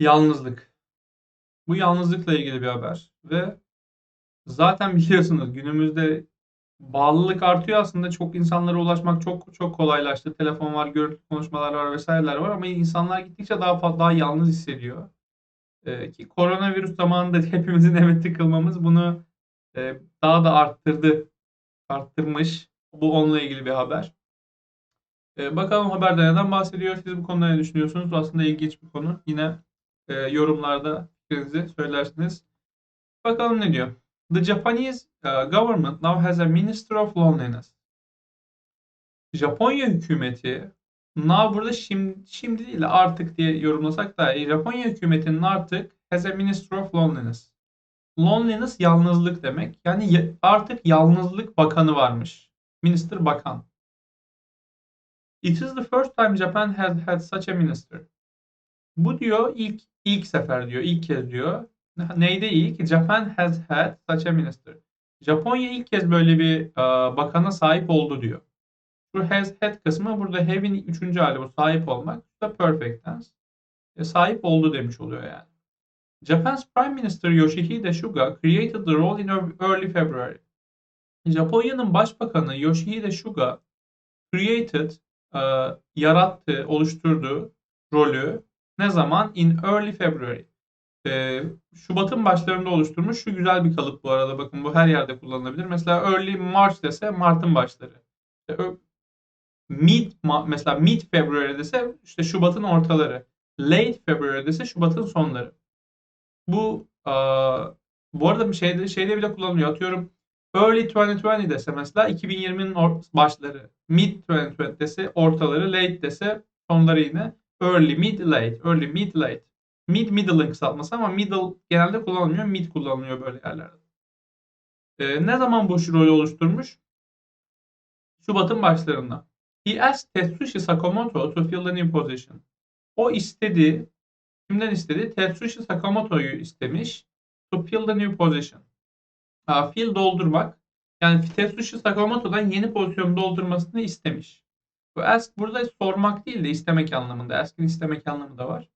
Yalnızlık. Bu yalnızlıkla ilgili bir haber ve zaten biliyorsunuz günümüzde bağlılık artıyor aslında çok insanlara ulaşmak çok çok kolaylaştı. Telefon var, görüntülü konuşmalar var vesaireler var ama insanlar gittikçe daha fazla daha yalnız hissediyor. Ee, ki koronavirüs zamanında hepimizin eve tıkılmamız bunu e, daha da arttırdı, arttırmış. Bu onunla ilgili bir haber. Ee, bakalım haberde neden bahsediyor? Siz bu konuda ne düşünüyorsunuz? Aslında ilginç bir konu. Yine e, yorumlarda fikrinizi söylersiniz. Bakalım ne diyor. The Japanese uh, government now has a Minister of Loneliness. Japonya hükümeti now burada şimdi, şimdi değil de artık diye yorumlasak da iyi. Japonya hükümetinin artık has a Minister of Loneliness. Loneliness yalnızlık demek. Yani ya- artık yalnızlık bakanı varmış. Minister bakan. It is the first time Japan has had such a minister. Bu diyor ilk ilk sefer diyor, ilk kez diyor. Neyde ilk? Japan has had such a minister. Japonya ilk kez böyle bir e, bakana sahip oldu diyor. Şu has had kısmı burada have'in üçüncü hali bu sahip olmak. Bu da perfect tense. E, sahip oldu demiş oluyor yani. Japan's Prime Minister Yoshihide Suga created the role in early February. Japonya'nın başbakanı Yoshihide Suga created e, yarattı, oluşturdu rolü ne zaman? In early February. E, Şubat'ın başlarında oluşturmuş. Şu güzel bir kalıp bu arada. Bakın bu her yerde kullanılabilir. Mesela early March dese Mart'ın başları. İşte mid mesela mid February dese işte Şubat'ın ortaları. Late February dese Şubat'ın sonları. Bu e, bu arada bir şeyde şeyde bile kullanılıyor. Atıyorum early 2020 dese mesela 2020'nin or- başları. Mid 2020 dese ortaları. Late dese sonları yine. Early, mid, late. Early, mid, late. Mid, middle'ın kısaltması ama middle genelde kullanılmıyor. Mid kullanılıyor böyle yerlerde. Ee, ne zaman bu rolü oluşturmuş? Şubat'ın başlarında. He asked Tetsushi Sakamoto to fill the new position. O istedi. Kimden istedi? Tetsushi Sakamoto'yu istemiş. To fill the new position. Ha, fill doldurmak. Yani Tetsushi Sakamoto'dan yeni pozisyon doldurmasını istemiş. Bu ask burada sormak değil de istemek anlamında. Ask'in istemek anlamı da var.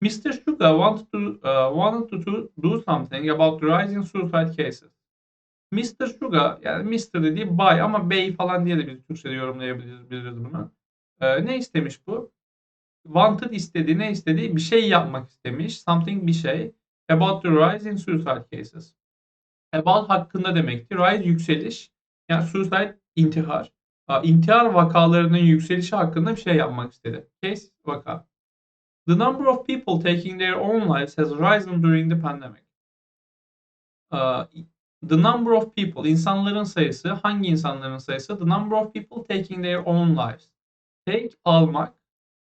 Mr. Suga wanted to, uh, wanted to do something about rising suicide cases. Mr. Suga yani Mr. dediği bay ama bey falan diye de biz Türkçe'de yorumlayabiliriz biliriz bunu. Ee, ne istemiş bu? Wanted istediği ne istediği bir şey yapmak istemiş. Something bir şey. About the rise suicide cases. About hakkında demekti. Rise yükseliş. Yani suicide intihar. İntihar vakalarının yükselişi hakkında bir şey yapmak istedi. Case vaka. The number of people taking their own lives has risen during the pandemic. Aa, the number of people, insanların sayısı, hangi insanların sayısı? The number of people taking their own lives. Take, almak,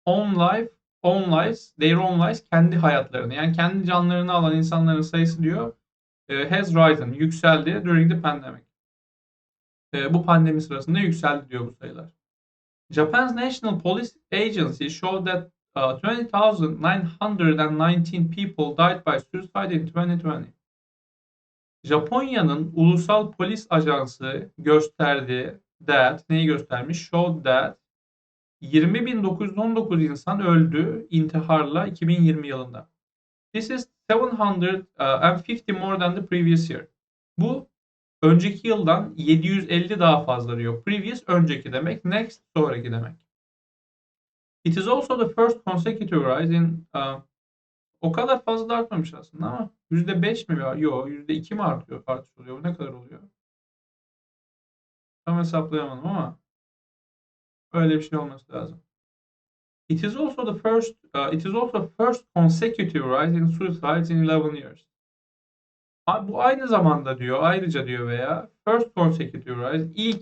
own life, own lives, their own lives, kendi hayatlarını. Yani kendi canlarını alan insanların sayısı diyor, e, has risen, yükseldi during the pandemic. E, bu pandemi sırasında yükseldi diyor bu sayılar. Japan's National Police Agency showed that uh, 20,919 people died by suicide in 2020. Japonya'nın ulusal polis ajansı gösterdi that neyi göstermiş? Showed that 20.919 insan öldü intiharla 2020 yılında. This is 750 more than the previous year. Bu önceki yıldan 750 daha fazla diyor. Previous önceki demek, next sonraki demek. It is also the first consecutive rise in uh, o kadar fazla artmamış aslında ama %5 mi var? Yok %2 mi artıyor artış oluyor? Ne kadar oluyor? Tam hesaplayamadım ama öyle bir şey olması lazım. It is also the first uh, it is also first consecutive rise in suicides in 11 years. Bu aynı zamanda diyor, ayrıca diyor veya first consecutive rise ilk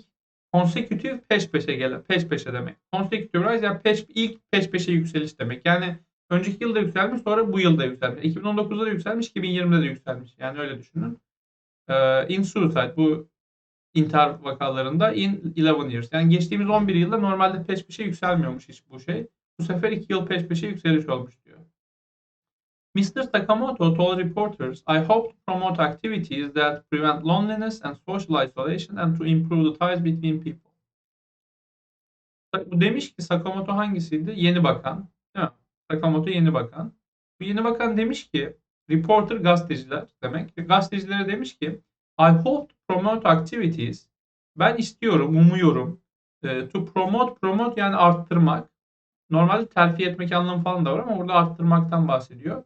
consecutive peş peşe gelen peş peşe demek. Consecutive rise yani peş, ilk peş peşe yükseliş demek. Yani önceki yılda yükselmiş sonra bu yılda yükselmiş. 2019'da da yükselmiş 2020'de de yükselmiş. Yani öyle düşünün. Ee, in suicide bu intihar vakalarında in 11 years. Yani geçtiğimiz 11 yılda normalde peş peşe yükselmiyormuş hiç bu şey. Bu sefer 2 yıl peş peşe yükseliş olmuş diyor. Mr. Sakamoto told reporters, I hope to promote activities that prevent loneliness and social isolation and to improve the ties between people. Bu demiş ki Sakamoto hangisiydi? Yeni bakan. Değil mi? Sakamoto yeni bakan. Bu yeni bakan demiş ki reporter gazeteciler demek. Gazetecilere demiş ki I hope to promote activities. Ben istiyorum, umuyorum. E, to promote, promote yani arttırmak. Normalde terfi etmek anlamı falan da var ama burada arttırmaktan bahsediyor.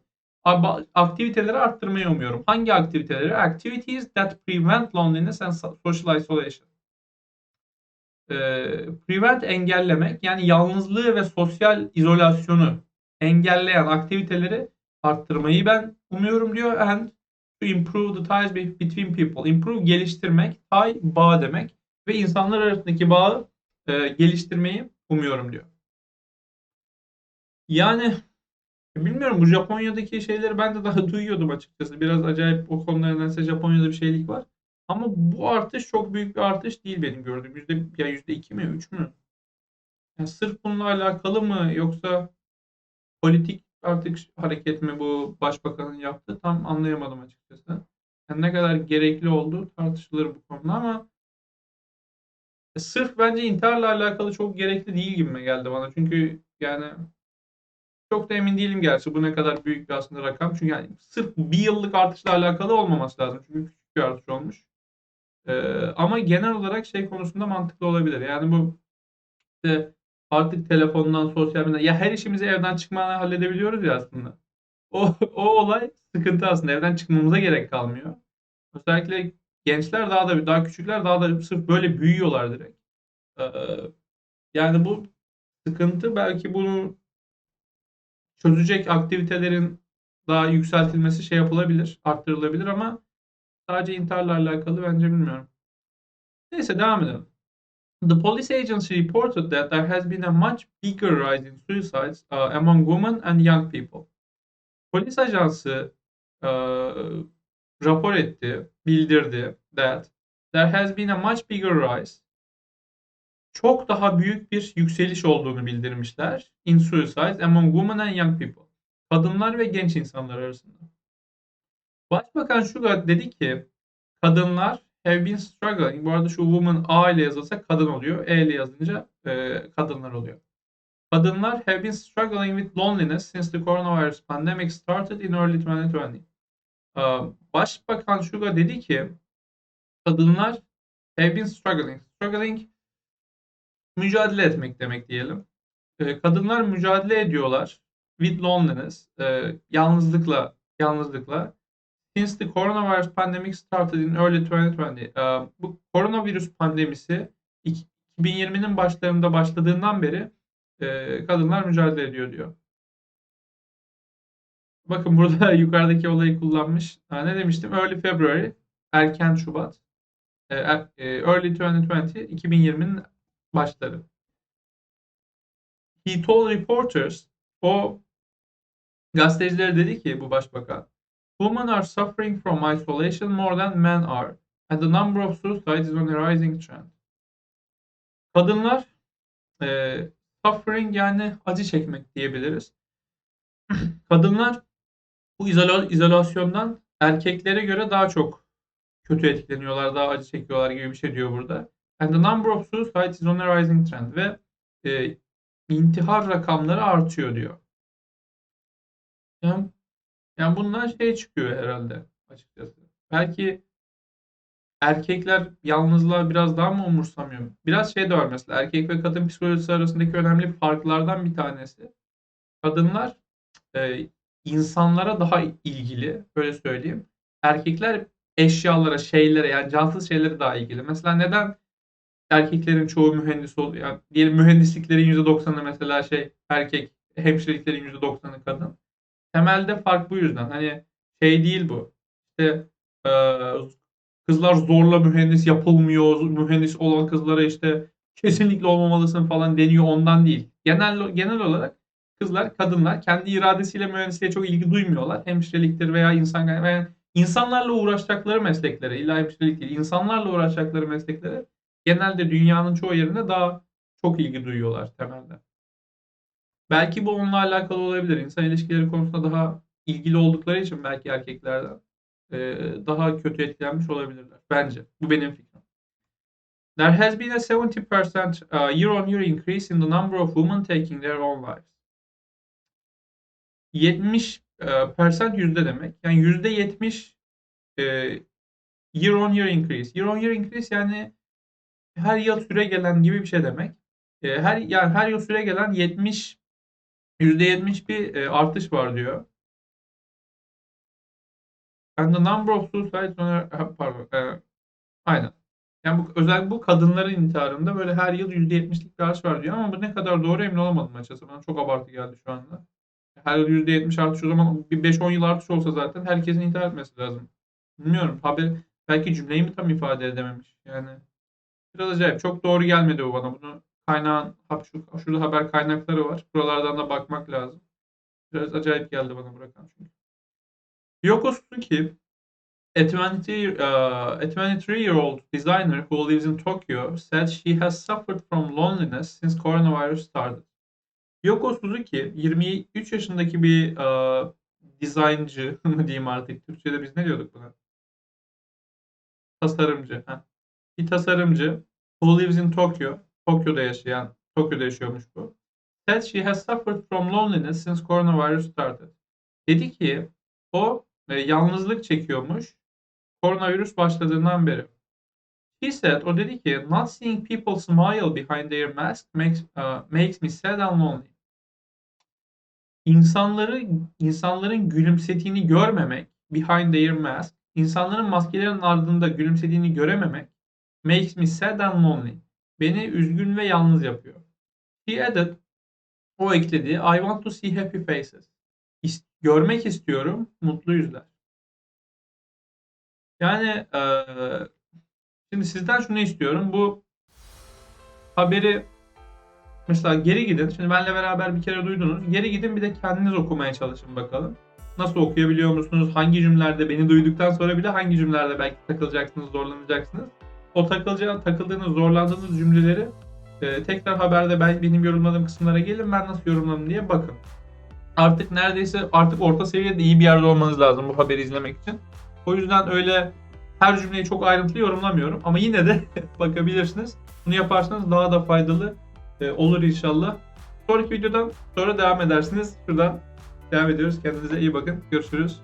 Aktiviteleri arttırmayı umuyorum. Hangi aktiviteleri? Activities that prevent loneliness and social isolation. E, prevent engellemek yani yalnızlığı ve sosyal izolasyonu engelleyen aktiviteleri arttırmayı ben umuyorum diyor. And to improve the ties be- between people. Improve geliştirmek, tie bağ demek ve insanlar arasındaki bağı e, geliştirmeyi umuyorum diyor. Yani bilmiyorum bu Japonya'daki şeyleri ben de daha duyuyordum açıkçası. Biraz acayip o konuda nedense Japonya'da bir şeylik var. Ama bu artış çok büyük bir artış değil benim gördüğüm. Yüzde, ya yüzde iki mi, üç mü? Yani sırf bununla alakalı mı yoksa politik artık hareket mi bu başbakanın yaptığı tam anlayamadım açıkçası. Yani ne kadar gerekli olduğu tartışılır bu konuda ama sırf bence intiharla alakalı çok gerekli değil gibime geldi bana. Çünkü yani çok da emin değilim gerçi bu ne kadar büyük bir aslında rakam. Çünkü yani sırf bir yıllık artışla alakalı olmaması lazım. Çünkü küçük bir artış olmuş. Ee, ama genel olarak şey konusunda mantıklı olabilir. Yani bu işte artık telefondan, sosyal medyadan ya her işimizi evden çıkmadan halledebiliyoruz ya aslında. O, o olay sıkıntı aslında. Evden çıkmamıza gerek kalmıyor. Özellikle gençler daha da daha küçükler daha da sırf böyle büyüyorlar direkt. Ee, yani bu sıkıntı belki bunu çözecek aktivitelerin daha yükseltilmesi şey yapılabilir, arttırılabilir ama sadece intiharla alakalı bence bilmiyorum. Neyse devam edelim. The police agency reported that there has been a much bigger rise in suicides uh, among women and young people. Polis ajansı uh, rapor etti, bildirdi that there has been a much bigger rise çok daha büyük bir yükseliş olduğunu bildirmişler. In suicides among women and young people. Kadınlar ve genç insanlar arasında. Başbakan Suga dedi ki kadınlar have been struggling. Bu arada şu woman A ile yazılsa kadın oluyor. E ile yazınca e, kadınlar oluyor. Kadınlar have been struggling with loneliness since the coronavirus pandemic started in early 2020. Başbakan Suga dedi ki kadınlar have been struggling. Struggling mücadele etmek demek diyelim. kadınlar mücadele ediyorlar with loneliness, yalnızlıkla, yalnızlıkla. Since the coronavirus pandemic started in early 2020. bu koronavirüs pandemisi 2020'nin başlarında başladığından beri kadınlar mücadele ediyor diyor. Bakın burada yukarıdaki olayı kullanmış. Ha, ne demiştim? Early February, erken Şubat. early 2020, 2020'nin başları. He told reporters, o gazetecilere dedi ki bu başbakan, Women are suffering from isolation more than men are, and the number of suicides is on a rising trend. Kadınlar e, suffering yani acı çekmek diyebiliriz. Kadınlar bu izola, izolasyondan erkeklere göre daha çok kötü etkileniyorlar, daha acı çekiyorlar gibi bir şey diyor burada. And the number of suicides is on a rising trend ve e, intihar rakamları artıyor diyor. Yani, yani bundan şey çıkıyor herhalde açıkçası. Belki erkekler yalnızlığa biraz daha mı umursamıyor? Biraz şey de var mesela erkek ve kadın psikolojisi arasındaki önemli farklardan bir tanesi. Kadınlar e, insanlara daha ilgili, böyle söyleyeyim. Erkekler eşyalara, şeylere yani cansız şeylere daha ilgili. Mesela neden erkeklerin çoğu mühendis oluyor. Yani diyelim mühendisliklerin %90'ı mesela şey erkek, hemşireliklerin %90'ı kadın. Temelde fark bu yüzden. Hani şey değil bu. İşte e, kızlar zorla mühendis yapılmıyor. Mühendis olan kızlara işte kesinlikle olmamalısın falan deniyor ondan değil. Genel genel olarak kızlar, kadınlar kendi iradesiyle mühendisliğe çok ilgi duymuyorlar. Hemşireliktir veya insan veya insanlarla uğraşacakları mesleklere, illa hemşirelik değil, insanlarla uğraşacakları mesleklere genelde dünyanın çoğu yerinde daha çok ilgi duyuyorlar temelde. Belki bu onunla alakalı olabilir. İnsan ilişkileri konusunda daha ilgili oldukları için belki erkeklerden daha kötü etkilenmiş olabilirler. Bence. Bu benim fikrim. There has been a 70% year on year increase in the number of women taking their own lives. 70 e, percent yüzde demek. Yani yüzde yetmiş e, year on year increase. Year on year increase yani her yıl süre gelen gibi bir şey demek. E, her yani her yıl süre gelen 70 yüzde yetmiş bir e, artış var diyor. And the number of suicides on pardon. E, aynen. Yani bu, özellikle bu kadınların intiharında böyle her yıl %70'lik bir artış var diyor ama bu ne kadar doğru emin olamadım açıkçası. Bana çok abartı geldi şu anda. Her yıl %70 artış o zaman bir 5-10 yıl artış olsa zaten herkesin intihar etmesi lazım. Bilmiyorum. Haber belki cümleyi mi tam ifade edememiş. Yani biraz acayip. Çok doğru gelmedi bu bana. Bunu kaynağın şu- şurada haber kaynakları var. Buralardan da bakmak lazım. Biraz acayip geldi bana bırakan çünkü. Yoko Suzuki A 23, a 23-year-old designer who lives in Tokyo said she has suffered from loneliness since coronavirus started. Yoko Suzuki 23 yaşındaki bir uh, dizayncı mı diyeyim artık. Türkçe'de biz ne diyorduk buna? Tasarımcı. Heh. Bir tasarımcı who lives in Tokyo. Tokyo'da yaşayan, Tokyo'da yaşıyormuş bu. Said she has suffered from loneliness since coronavirus started. Dedi ki o e, yalnızlık çekiyormuş koronavirüs başladığından beri. He said, o dedi ki, not seeing people smile behind their mask makes, uh, makes me sad and lonely. İnsanları, insanların gülümsediğini görmemek, behind their mask, insanların maskelerinin ardında gülümsediğini görememek, makes me sad and lonely. Beni üzgün ve yalnız yapıyor. He added, o ekledi, I want to see happy faces. İst- görmek istiyorum mutlu yüzler. Yani eee, şimdi sizden şunu istiyorum. Bu haberi mesela geri gidin. Şimdi benle beraber bir kere duydunuz. Geri gidin bir de kendiniz okumaya çalışın bakalım. Nasıl okuyabiliyor musunuz? Hangi cümlelerde beni duyduktan sonra bile hangi cümlelerde belki takılacaksınız, zorlanacaksınız. O takılacağı, takıldığınız, zorlandığınız cümleleri eee, tekrar haberde ben, benim yorumladığım kısımlara gelin ben nasıl yorumladım diye bakın. Artık neredeyse artık orta seviyede iyi bir yerde olmanız lazım bu haberi izlemek için. O yüzden öyle her cümleyi çok ayrıntılı yorumlamıyorum ama yine de bakabilirsiniz. Bunu yaparsanız daha da faydalı e, olur inşallah. Sonraki videodan sonra devam edersiniz. Şuradan devam ediyoruz. Kendinize iyi bakın. Görüşürüz.